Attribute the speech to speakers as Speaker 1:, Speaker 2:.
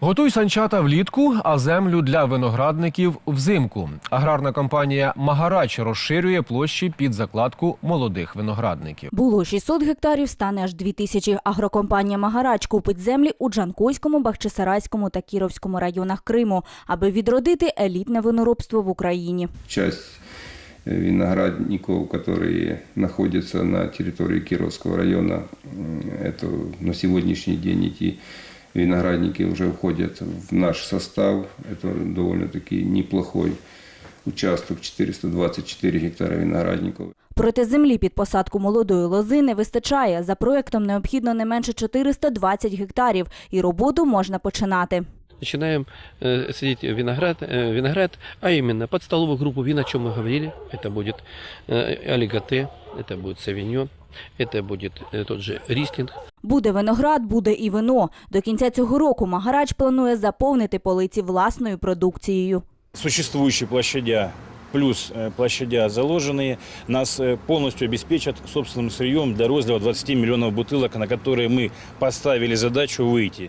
Speaker 1: Готуй санчата влітку, а землю для виноградників взимку. Аграрна компанія Магарач розширює площі під закладку молодих виноградників.
Speaker 2: Було 600 гектарів, стане аж 2000. Агрокомпанія «Магарач» купить землі у Джанкойському, Бахчисарайському та Кіровському районах Криму, аби відродити елітне виноробство в Україні.
Speaker 3: часть э, виноградников, которые находятся на территории Кировского района, м, это на сегодняшний день эти виноградники уже входят в наш состав. Это довольно-таки неплохой участок, 424 гектара виноградников.
Speaker 2: Проте землі під посадку молодої лози не вистачає. За проектом необхідно не менше 420 гектарів, і роботу можна починати.
Speaker 4: начинаем э, садить виноград, э, виноград, а именно под столовую группу вин, о чем мы говорили. Это будет э, олиготе, это будет савиньон, это будет э, тот же рислинг.
Speaker 2: Буде виноград, буде і вино. До кінця цього року Магарач планує заповнити полиці власною продукцією.
Speaker 5: Существующие площадя плюс э, площадя заложенные нас э, полностью обеспечат собственным сырьем для розлива 20 миллионов бутылок, на которые мы поставили задачу выйти.